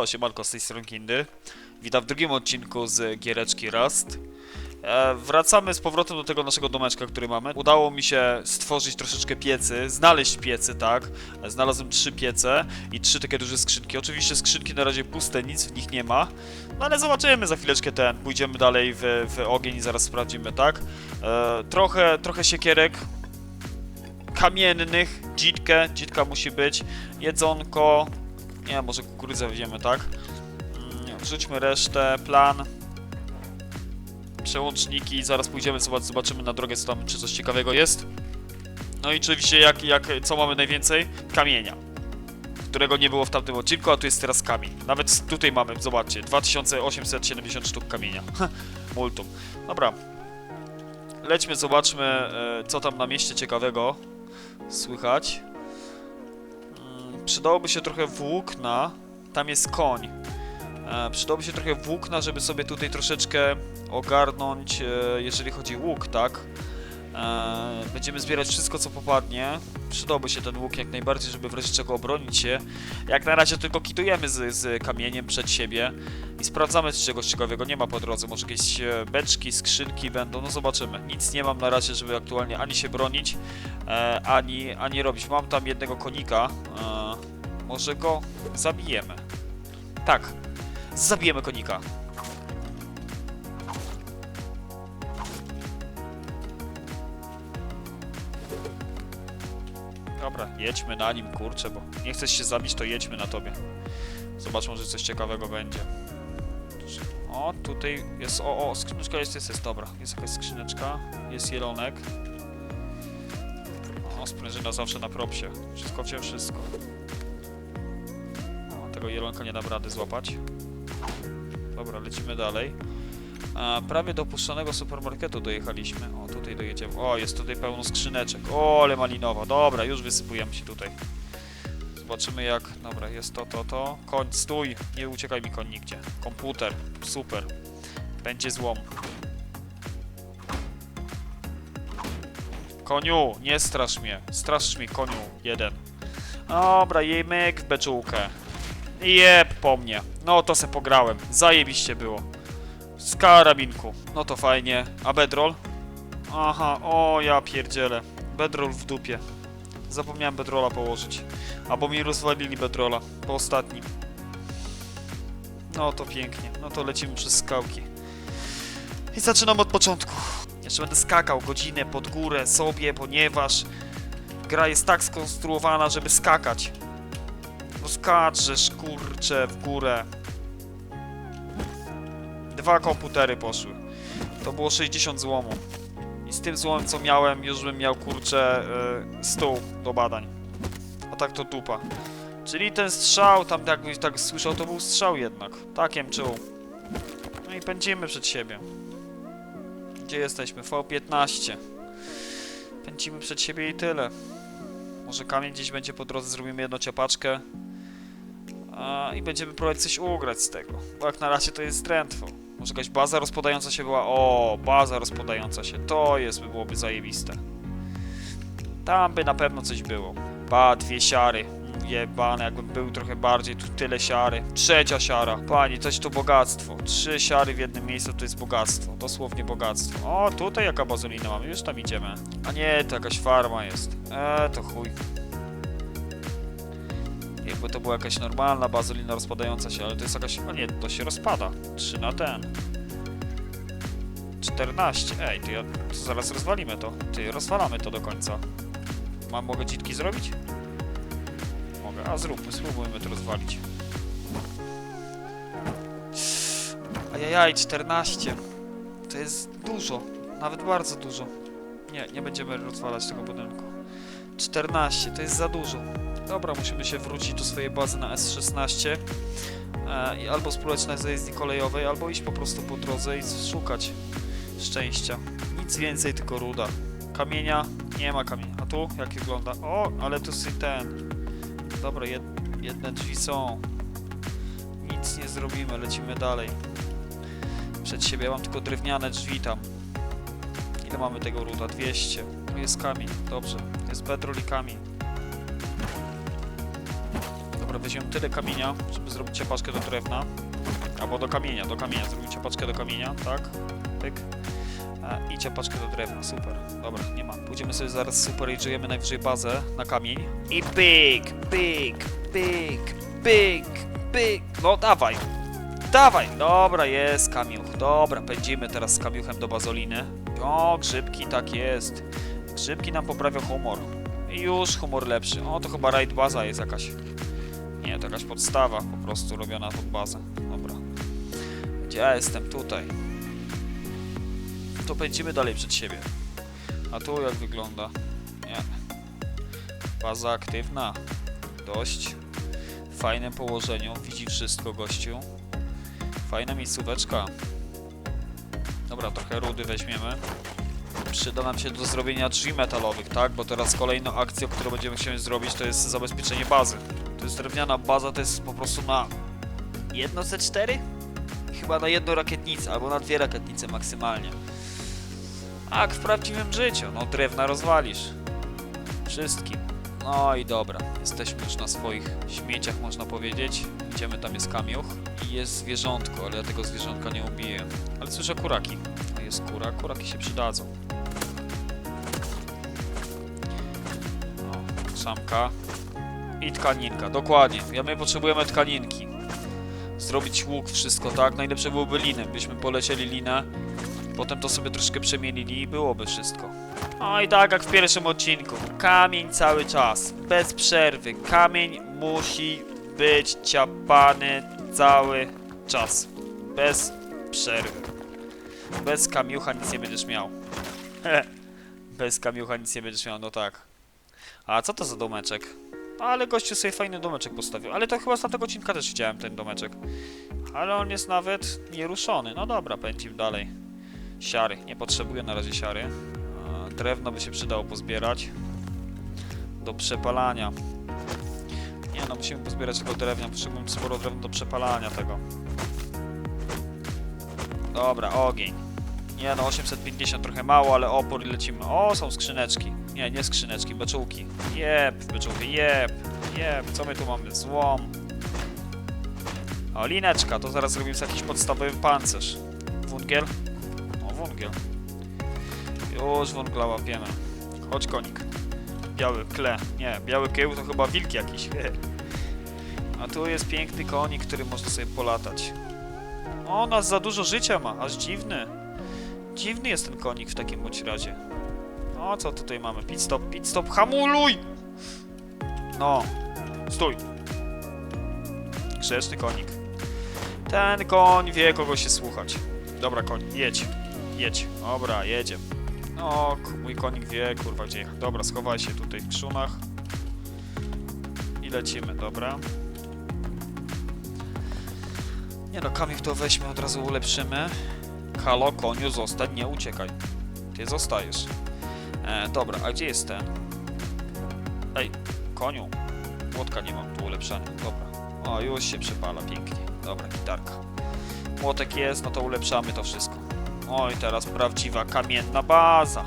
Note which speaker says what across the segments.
Speaker 1: Halo, siemanko z tej strony Kindy. Witam w drugim odcinku z giereczki Rust. E, wracamy z powrotem do tego naszego domeczka, który mamy. Udało mi się stworzyć troszeczkę piecy, znaleźć piecy, tak. E, Znalazłem trzy piece i trzy takie duże skrzynki. Oczywiście skrzynki na razie puste, nic w nich nie ma. No ale zobaczymy za chwileczkę ten. Pójdziemy dalej w, w ogień i zaraz sprawdzimy, tak. E, trochę, trochę siekierek, kamiennych, dzitkę, dzitka musi być, jedzonko, nie, może kukurydzę weźmiemy, tak? Mm, Wrzućmy resztę, plan, przełączniki, zaraz pójdziemy, zobacz- zobaczymy na drogę, co tam, czy coś ciekawego jest. No i oczywiście, jak, jak, co mamy najwięcej? Kamienia, którego nie było w tamtym odcinku, a tu jest teraz kamień. Nawet tutaj mamy, zobaczcie, 2870 sztuk kamienia. Multum. Dobra. Lećmy, zobaczmy, e, co tam na mieście ciekawego słychać. Przydałoby się trochę włókna. Tam jest koń. E, przydałoby się trochę włókna, żeby sobie tutaj troszeczkę ogarnąć, e, jeżeli chodzi łuk, tak? E, będziemy zbierać wszystko, co popadnie. Przydałby się ten łuk jak najbardziej, żeby w razie czego obronić się. Jak na razie tylko kitujemy z, z kamieniem przed siebie i sprawdzamy, czy czegoś ciekawego nie ma po drodze. Może jakieś e, beczki, skrzynki będą, no zobaczymy. Nic nie mam na razie, żeby aktualnie ani się bronić, e, ani, ani robić. Mam tam jednego konika. Może go zabijemy. Tak, zabijemy konika. Dobra, jedźmy na nim, kurczę, bo nie chcesz się zabić, to jedźmy na tobie. Zobaczmy, że coś ciekawego będzie. O, tutaj jest, o, o, skrzyneczka jest, jest, jest, dobra. Jest jakaś skrzyneczka, jest jelonek. O, sprężyna zawsze na propsie. Wszystko wziąłem, wszystko. O, tego jelonka nie dam rady złapać. Dobra, lecimy dalej. A, prawie do opuszczonego supermarketu dojechaliśmy. O, tutaj dojedziemy. O, jest tutaj pełno skrzyneczek. O, ale malinowa. Dobra, już wysypujemy się tutaj. Zobaczymy jak... Dobra, jest to, to, to. Koń, stój! Nie uciekaj mi koń nigdzie. Komputer. Super. Będzie złom. Koniu, nie strasz mnie. Strasz mnie, koniu. Jeden. Dobra, jej myk w beczułkę. Jeb po mnie. No to se pograłem. Zajebiście było. Z karabinku. No to fajnie. A bedroll? Aha, o ja pierdzielę. Bedroll w dupie. Zapomniałem bedrolla położyć. Albo mi rozwalili bedrolla po ostatnim. No to pięknie. No to lecimy przez skałki. I zaczynam od początku. Jeszcze będę skakał godzinę pod górę sobie, ponieważ gra jest tak skonstruowana, żeby skakać. No skaczesz, kurcze, w górę. Dwa komputery poszły. To było 60 złomu. I z tym złomem, co miałem, już bym miał, kurczę, y, stół do badań. A tak to dupa. Czyli ten strzał, tam jakbyś tak słyszał, to był strzał jednak. Takiem czuł. No i pędzimy przed siebie. Gdzie jesteśmy? V15. Pędzimy przed siebie i tyle. Może kamień gdzieś będzie po drodze, zrobimy jedną ciapaczkę. A, I będziemy próbować coś ugrać z tego. Bo jak na razie to jest drętwo. Może jakaś baza rozpadająca się była? O, baza rozpadająca się. To jest, by byłoby zajebiste. Tam by na pewno coś było. Ba, dwie siary. Jebane, jakbym był trochę bardziej, tu tyle siary. Trzecia siara. Pani, coś to bogactwo. Trzy siary w jednym miejscu to jest bogactwo. Dosłownie bogactwo. O, tutaj jaka bazolina mamy, już tam idziemy. A nie, to jakaś farma jest. Eee, to chuj. Jakby to była jakaś normalna bazolina rozpadająca się, ale to jest jakaś... O nie, to się rozpada. 3 na ten. 14. Ej, to ja... To zaraz rozwalimy to. Ty, rozwalamy to do końca. Mam, mogę dzitki zrobić? Mogę. A zróbmy, spróbujmy to rozwalić. Ajajaj, 14. To jest dużo. Nawet bardzo dużo. Nie, nie będziemy rozwalać tego budynku. 14, to jest za dużo. Dobra, musimy się wrócić do swojej bazy na S16 e, albo spróbować na zajezdni kolejowej, albo iść po prostu po drodze i szukać szczęścia. Nic więcej, tylko ruda. Kamienia? Nie ma kamienia. A tu? Jak wygląda? O, ale tu jest ten. Dobra, jed, jedne drzwi są. Nic nie zrobimy, lecimy dalej. Przed siebie ja mam tylko drewniane drzwi tam. Ile mamy tego ruda? 200. Tu jest kamień, dobrze. Jest bedroll i kamień. Dobra, weźmiemy tyle kamienia, żeby zrobić ciepaszkę do drewna. Albo do kamienia, do kamienia. Zrobimy ciepaszkę do kamienia, tak? Pyk. E, I ciepaszkę do drewna, super. Dobra, nie ma. Pójdziemy sobie zaraz super rage'ujemy najwyżej bazę na kamień. I pyk, pyk, pyk, pyk, pyk. No dawaj, dawaj. Dobra, jest kamiuch. Dobra, pędzimy teraz z kamiuchem do bazoliny. O, grzybki, tak jest. Grzybki nam poprawią humor. I już humor lepszy. O, to chyba raid baza jest jakaś. To jakaś podstawa po prostu robiona pod bazę. Dobra. Gdzie ja jestem? Tutaj. To pędzimy dalej przed siebie. A tu jak wygląda? Nie. Baza aktywna. Dość. W fajnym położeniu. Widzi wszystko gościu. Fajna miejscóweczka. Dobra, trochę rudy weźmiemy. Przyda nam się do zrobienia drzwi metalowych, tak? Bo teraz kolejną akcją, którą będziemy chcieli zrobić, to jest zabezpieczenie bazy. To jest drewniana baza, to jest po prostu na jedno c 4 Chyba na jedną rakietnicę, albo na dwie rakietnice maksymalnie. A jak w prawdziwym życiu, no drewna rozwalisz. Wszystkim. No i dobra, jesteśmy już na swoich śmieciach, można powiedzieć. Idziemy, tam jest kamiuch i jest zwierzątko, ale ja tego zwierzątka nie ubiję. Ale słyszę kuraki. A jest kura, kuraki się przydadzą. O, szamka. I tkaninka, dokładnie. Ja my potrzebujemy tkaninki. Zrobić łuk, wszystko, tak? Najlepsze byłoby linę. Byśmy polecieli linę, potem to sobie troszkę przemienili i byłoby wszystko. No i tak jak w pierwszym odcinku. Kamień cały czas, bez przerwy. Kamień musi być ciapany cały czas. Bez przerwy. Bez kamiucha nic nie będziesz miał. bez kamiucha nic nie będziesz miał, no tak. A co to za domeczek? Ale gościu sobie fajny domeczek postawił. Ale to chyba z tamtego odcinka też widziałem ten domeczek. Ale on jest nawet nieruszony. No dobra, pędzimy dalej. Siary. Nie potrzebuję na razie siary. Drewno by się przydało pozbierać. Do przepalania. Nie no, musimy pozbierać tego drewna. Potrzebujemy sporo drewna do przepalania tego. Dobra, ogień. Nie no, 850 trochę mało, ale opór i lecimy. O, są skrzyneczki. Nie, nie skrzyneczki, beczułki. Jep, beczułki, jep, jep. Co my tu mamy? Złom. O, lineczka, to zaraz zrobimy sobie jakiś podstawowy pancerz. Wungiel? O, wungiel. Już wungla łapiemy. Chodź konik. Biały kle. Nie, biały kieł to chyba wilk jakiś. A tu jest piękny konik, który może sobie polatać. O, nas za dużo życia ma, aż dziwny. Dziwny jest ten konik w takim bądź razie. O, co tutaj mamy? Pit stop, pit stop, hamuluj! No, stój. Grzeczny konik. Ten koń wie, kogo się słuchać. Dobra, koń, jedź. Jedź. Dobra, jedzie. No, mój konik wie, kurwa, gdzie jechać. Dobra, schowaj się tutaj w krzunach. I lecimy, dobra. Nie no, kamień to weźmy, od razu ulepszymy. Halo, koniu, zostań, nie uciekaj. Ty zostajesz. E, dobra, a gdzie jest ten? Ej, koniu. Młotka nie mam tu ulepszenia, dobra. O, już się przepala, pięknie. Dobra, gitarka. Młotek jest, no to ulepszamy to wszystko. Oj, teraz prawdziwa kamienna baza.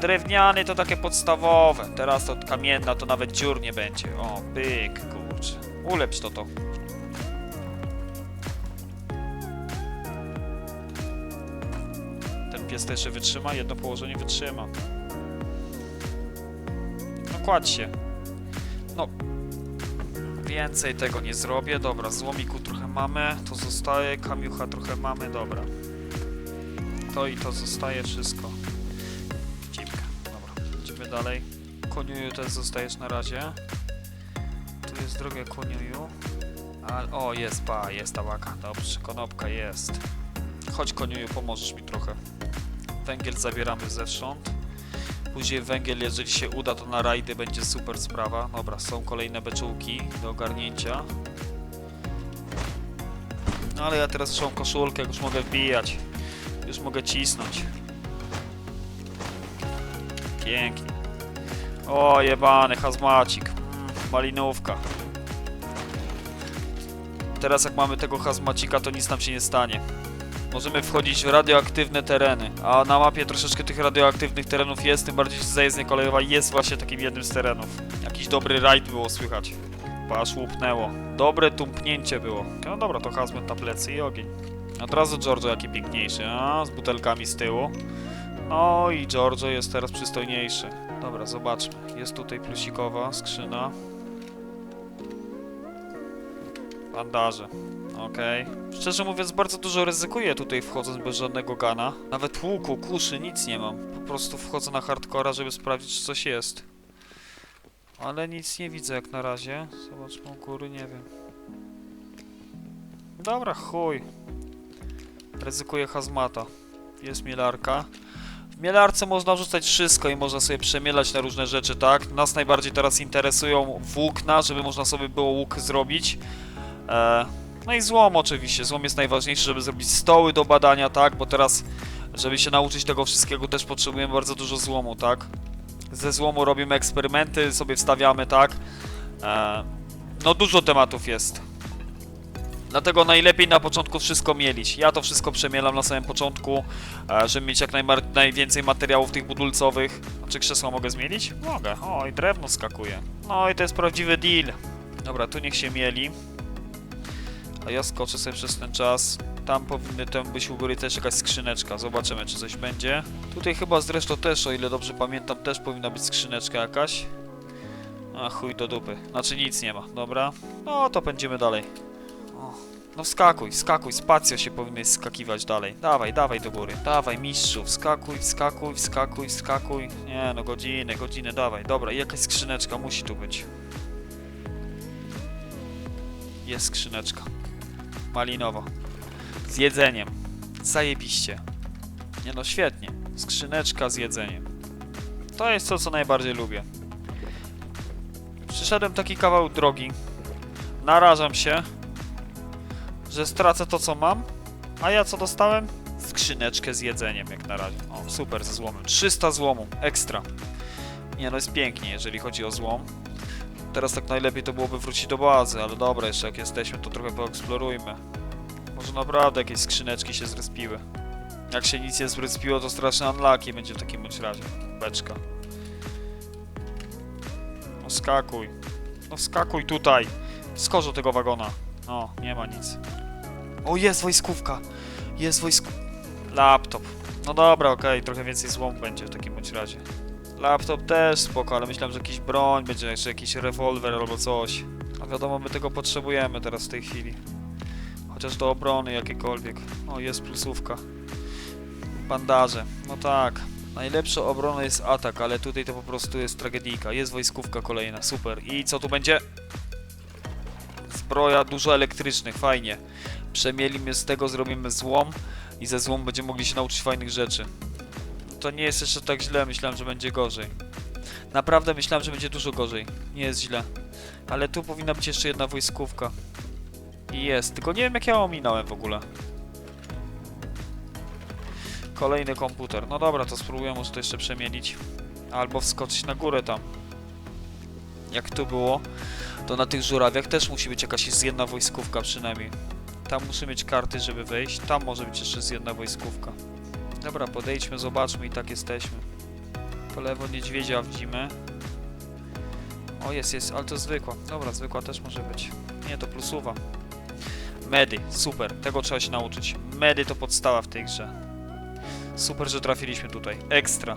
Speaker 1: Drewniany to takie podstawowe. Teraz to kamienna to nawet dziur nie będzie. O, pyk, kurczę. Ulepsz to to. Ten pies też wytrzyma, jedno położenie wytrzyma. Kładź się. No. Więcej tego nie zrobię. Dobra, złomiku trochę mamy. To zostaje. Kamiucha trochę mamy. Dobra. To i to zostaje wszystko. Dziwka. Dobra, idziemy dalej. Koniuju też zostajesz na razie. Tu jest droga koniuju. A, o, jest pa, jest ta łaka. Dobrze, konopka jest. Chodź koniuju, pomożesz mi trochę. Węgiel zabieramy zewsząd. Później węgiel, jeżeli się uda, to na rajdy będzie super sprawa. Dobra, są kolejne beczułki do ogarnięcia. No ale ja teraz szłam koszulkę, już mogę wbijać. Już mogę cisnąć. Pięknie. O, jebany hazmacik. Mm, malinówka. Teraz jak mamy tego hazmacika, to nic nam się nie stanie. Możemy wchodzić w radioaktywne tereny, a na mapie troszeczkę tych radioaktywnych terenów jest, tym bardziej że zajezdnia kolejowa jest właśnie takim jednym z terenów. Jakiś dobry rajd było słychać. Patrz, łupnęło. Dobre tumpnięcie było. No dobra, to hazmat na plecy i ogień. Od razu Giorgio jaki piękniejszy, a? Z butelkami z tyłu. No i Giorgio jest teraz przystojniejszy. Dobra, zobaczmy. Jest tutaj plusikowa skrzyna. Bandaże. Okej. Szczerze mówiąc, bardzo dużo ryzykuję tutaj wchodząc bez żadnego gana. Nawet łuku, kuszy, nic nie mam. Po prostu wchodzę na hardcora, żeby sprawdzić, czy coś jest. Ale nic nie widzę jak na razie. Zobaczmy u góry, nie wiem. Dobra, chuj. Ryzykuję hazmata. Jest mielarka. W mielarce można rzucać wszystko i można sobie przemielać na różne rzeczy, tak? Nas najbardziej teraz interesują włókna, żeby można sobie było łuk zrobić. E, no i złom oczywiście. Złom jest najważniejszy, żeby zrobić stoły do badania, tak? Bo teraz, żeby się nauczyć tego wszystkiego, też potrzebujemy bardzo dużo złomu, tak? Ze złomu robimy eksperymenty, sobie wstawiamy, tak? E, no dużo tematów jest. Dlatego najlepiej na początku wszystko mielić. Ja to wszystko przemielam na samym początku, e, żeby mieć jak najwięcej materiałów tych budulcowych. Czy krzesło mogę zmienić? Mogę. O, i drewno skakuje. No i to jest prawdziwy deal. Dobra, tu niech się mieli. A ja skoczę sobie przez ten czas. Tam powinny tam być u góry też jakaś skrzyneczka. Zobaczymy, czy coś będzie. Tutaj chyba zresztą też, o ile dobrze pamiętam, też powinna być skrzyneczka jakaś. A chuj do dupy. Znaczy nic nie ma, dobra. No to pędzimy dalej. O, no wskakuj, wskakuj, spacja się powinny skakiwać dalej. Dawaj, dawaj do góry. Dawaj, mistrzu, wskakuj, wskakuj, wskakuj, wskakuj. Nie no, godziny, godziny, dawaj. Dobra, i jakaś skrzyneczka musi tu być. Jest skrzyneczka. Malinowa. Z jedzeniem. Zajebiście. Nie no, świetnie. Skrzyneczka z jedzeniem. To jest to, co najbardziej lubię. Przyszedłem taki kawał drogi. Narażam się, że stracę to, co mam. A ja co dostałem? Skrzyneczkę z jedzeniem, jak na razie. O, super, ze złomem. 300 złomu, ekstra. Nie no, jest pięknie, jeżeli chodzi o złom. Teraz tak najlepiej to byłoby wrócić do bazy, ale dobra, jeszcze jak jesteśmy, to trochę poeksplorujmy. Może naprawdę jakieś skrzyneczki się zrespiły. Jak się nic nie zrespiło, to straszne unlucky będzie w takim bądź razie. Beczka. No skakuj. No skakuj tutaj. Skocz do tego wagona. No, nie ma nic. O, jest wojskówka. Jest wojsk... Laptop. No dobra, okej, trochę więcej złom będzie w takim bądź razie. Laptop też spoko, ale myślałem, że jakiś broń będzie, jeszcze jakiś rewolwer albo coś. A wiadomo, my tego potrzebujemy teraz w tej chwili. Chociaż do obrony jakiekolwiek. O, jest plusówka. Bandaże. No tak. Najlepsza obrona jest atak, ale tutaj to po prostu jest tragedijka. Jest wojskówka kolejna, super. I co tu będzie? Zbroja dużo elektrycznych, fajnie. Przemielimy z tego, zrobimy złom i ze złom będziemy mogli się nauczyć fajnych rzeczy. To nie jest jeszcze tak źle, myślałem, że będzie gorzej. Naprawdę myślałem, że będzie dużo gorzej. Nie jest źle. Ale tu powinna być jeszcze jedna wojskówka. I jest, tylko nie wiem jak ja ominąłem w ogóle. Kolejny komputer. No dobra, to spróbuję może to jeszcze przemienić. Albo wskoczyć na górę tam. Jak tu było, to na tych żurawiach też musi być jakaś z jedna wojskówka przynajmniej. Tam muszę mieć karty, żeby wejść. Tam może być jeszcze z jedna wojskówka. Dobra, podejdźmy, zobaczmy i tak jesteśmy. Po lewo niedźwiedzia widzimy. O, jest, jest, ale to zwykła. Dobra, zwykła też może być. Nie, to plusuwa. Medy, super, tego trzeba się nauczyć. Medy to podstawa w tej grze. Super, że trafiliśmy tutaj. Ekstra.